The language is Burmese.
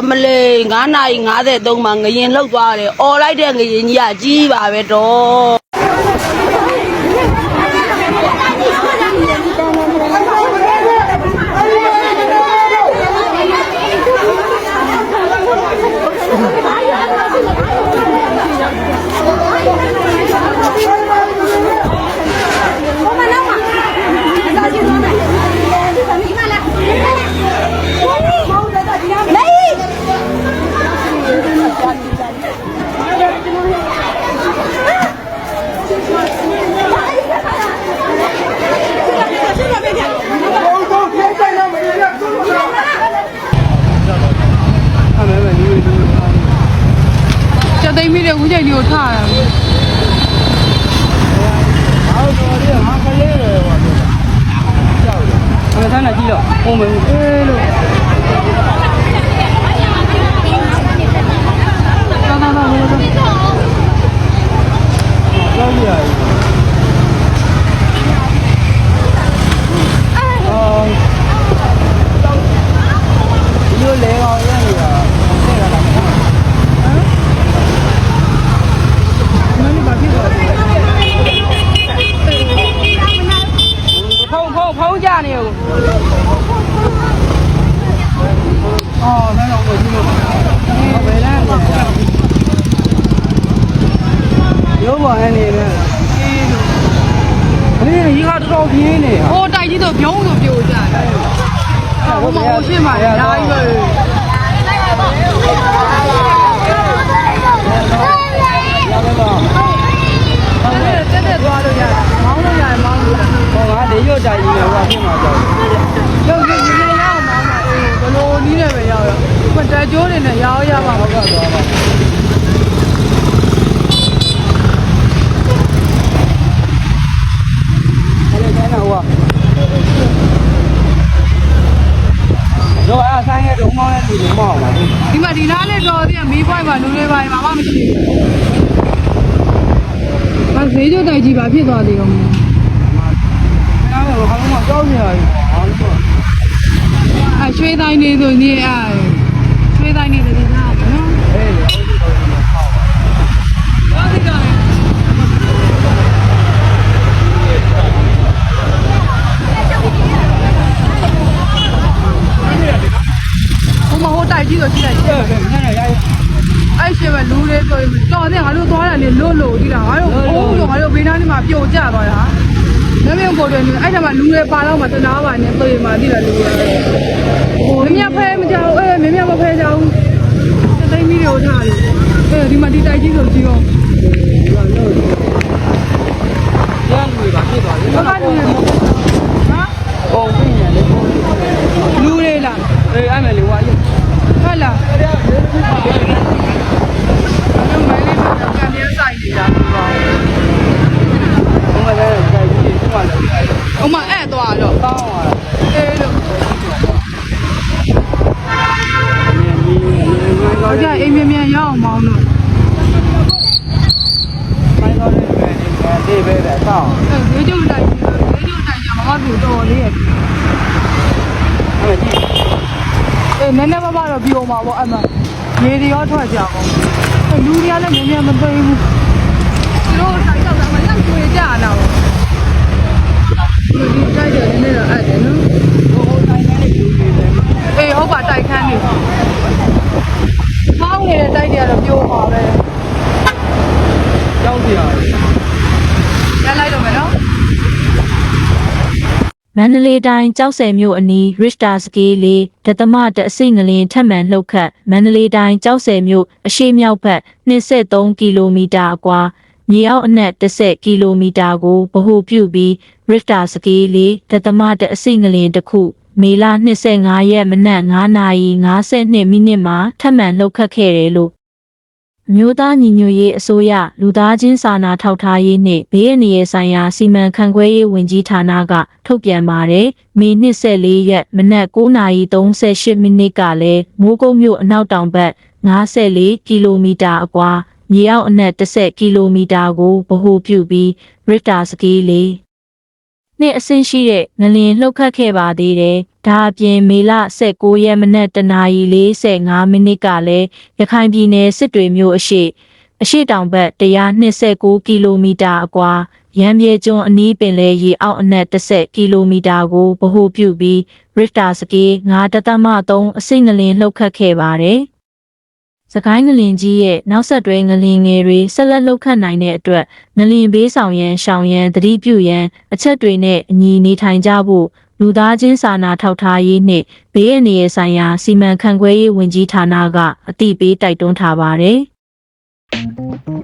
အမလေး9နာရီ53မှာငရင်လောက်သွားတယ်អော်လိုက်တဲ့ငရင်ကြီးကကြီးပါပဲတော့ သိမ်းမိတဲ့ဦးချိန်လေးကိုထားရမယ်အမေဆန်းလာကြည့်တော့ပုံမယ်အေးလို့ တောင်းတောင်းတောင်းလို့ ကြောက်ကြရတယ်အော်ဒီလိုလဲကောင်ရနေတာဆက်ရတာဟမ်မင်းဘာဖြစ်သွားလဲ ဖုံဖုံဖုံကြနေဦးအော်นั่นတော့ဘယ်လိုဘယ်လမ်းလဲရုံးပေါ်အနေနဲ့အေးဒီကတော်တော်ပြင်းနေဟာဟိုတိုက်ကြီးဆိုပြုံးဆိုပြိုကြတယ်ဟိုမှာဟိုရှင်းမှာဓာကြီးပဲ ရပါတော့ တက်တက်သွားလို့ရတယ်မောင်းလို့ရတယ်မောင်းလို့ရတယ် ဟောငါဒေရွတ်တိုင်ကြီးနဲ့ဟိုအဖြစ်မှာကြောက် ရုပ်ရည်ရည်နဲ့ရအောင်မောင်းတာအေးဘလို့နီးနဲ့ပဲရောက်ရောမတက်ကြိုးနေနဲ့ရအောင်ရပါ ဟုတ်ကဲ့သွားပါအဲ့ဒါကျန်တော့ဟိုတော့အဆိုင်ရဲ့ဒုံမောင်းရဲ့လူတွေမောင်းပါဘူး ဒီမှာဒီနားလေးတော်သေးမီးပွိုင်းမှာလူတွေပိုင်း မှာမှမရှိဘူးဘာဈေးကြိုတိုက်ကြီးပါဖြစ်သွားသေးအောင်နားတော့ဘာမှကြောက်နေရဘူးဟာလို့အရွှေတိုင်းနေဆိုနေအဲရွှေတိုင်းနေတဲ့ဒေသကနော်အေးလေ ဘာသိကြလဲဟိုမဟိုတိုက်ကြီးဆိုရှိလိုက် အဲ့ဒါနဲ့ရရ အဲ့ရှင်ပဲလူတွေ ဆိုရင်တော်တဲ့ငါတို့သွားတယ်လေလွတ်လို့ဒီလားငါတို့အိုးလို့ငါတို့ဘေးနားနေမှာပြုတ်ကျသွားတာမမေကိုတယ်နေအဲ့ထမှာလူတွေပါတော့မှတနာပါနဲ့ပြေးမှဒီလားလူတွေဟိုမြတ်ဖဲမကြောက်အေးမမြတ်မဖဲကြောက်သိမီးတွေကိုထားတယ်အဲဒီမှာဒီတိုက်ကြီးဆိုကြည့်အောင်ရန်လူတွေပါဖြစ်သွားပြီဘာကလူတွေနော်ပုံပြင်းနေလေပုံ လူတွေလား အေးအဲ့မယ်လေဟွာရ ဟုတ်လားအဲ့ဒါမိုင်းလေးတော့ကံပြဲဆိုင်နေတာ ဘုံမလဲကြိုက်ပြီးဒီမှာလည်း ။ဥမအဲ့သွားတော့ တောင်းသွား အေးလို့ တယ်မြင်းမြင်းမြင်း ဟိုကြ အိမ်မြန်မြန်ရအောင်မောင်းတော့မိုင်းတော့လည်းပဲဒီပဲပဲတောင်းအဲဈေးကျုံတိုက်ဈေးကျုံတိုက်ကြမှာမပြတော်လေးရဲ့အဲ့ကြည့်အေးနည်းနည်းပါးပါတော့ပြောမှာပေါ့အဲ့မှာရေတွေရောထွက်ကြအောင်အဲလူတွေကလည်းမြန်မြန်မသိဘူးသူတို့တိုက်တော့တာမလက်ကျွေကြတာတော့ဒီတိုက်တယ်နည်းနည်းတော့အဲ့တယ်နော် ဟိုတိုင်းနဲ့လူတွေလည်း အေးဟုတ်ပါတိုက်ခန်းနေဖောင်းနေတဲ့တိုက်တွေကတော့ပြောမှာပဲ ကြောက်ကြရတယ် ရလိုက်တော့မယ်နော် မန္တလေးတိုင်းကြောက်ဆယ်မြို့အနီး Richter scale လေးဒသမတအစိမ့်ငလင်းထပ်မံလှုပ်ခတ်မန္တလေးတိုင်းကြောက်ဆယ်မြို့အရှေ့မြောက်ဘက်23ကီလိုမီတာအကွာမြေအောက်အနက်10ကီလိုမီတာကိုဗဟိုပြုပြီး Richter scale လေးဒသမတအစိမ့်ငလင်းတစ်ခုမေလ25ရက်မနက်9:52မိနစ်မှာထပ်မံလှုပ်ခတ်ခဲ့တယ်လို့ အမျိုးသားညီညွတ်ရေးအစိုးရလူသားချင်းစာနာထောက်ထားရေးနှင့်ဘေးအန္တရာယ်ဆိုင်ရာစီမံခန့်ခွဲရေးဝန်ကြီးဌာနကထုတ်ပြန်ပါတယ်။မေ24ရက်မနက်9:38မိနစ်ကလည်းမိုးကုတ်မြို့အနောက်တောင်ဘက်54ကီလိုမီတာအကွာမြေအောက်အနက်10ကီလိုမီတာကိုဗဟိုပြုပြီး Richter scale လေး နှစ်အဆင့်ရှိတဲ့ငလင်လှုပ်ခတ်ခဲ့ပါသေးတယ်။ဒါအပြင်မေလ19ရက်မနက်တနာရီ45မိနစ်ကလည်းရခိုင်ပြည်နယ်စစ်တွေမြို့အရှိအရှိတောင်ဘက်129ကီလိုမီတာအကွာရမ်းပြေကျွန်းအနီးပင်လယ်ရေအောက်အနက်30ကီလိုမီတာကိုဗဟိုပြုပြီး Richter စကေး9.3အဆင့်ငလင်လှုပ်ခတ်ခဲ့ပါတယ်။ စကိုင်းငလင်ကြီးရဲ့နောက်ဆက်တွဲငလင်ငယ်တွေဆက်လက်လှုပ်ခတ်နိုင်တဲ့အတွက်ငလင်ဘေးဆောင်ရန်ရှောင်ရန်တတိပြုရန်အချက်တွေနဲ့အညီနေထိုင်ကြဖို့လူသားချင်းစာနာထောက်ထားရေးနှင့်ဘေးအန္တရာယ်ဆိုင်ရာစီမံခန့်ခွဲရေးဝန်ကြီးဌာနကအသိပေးတိုက်တွန်းထားပါတယ်။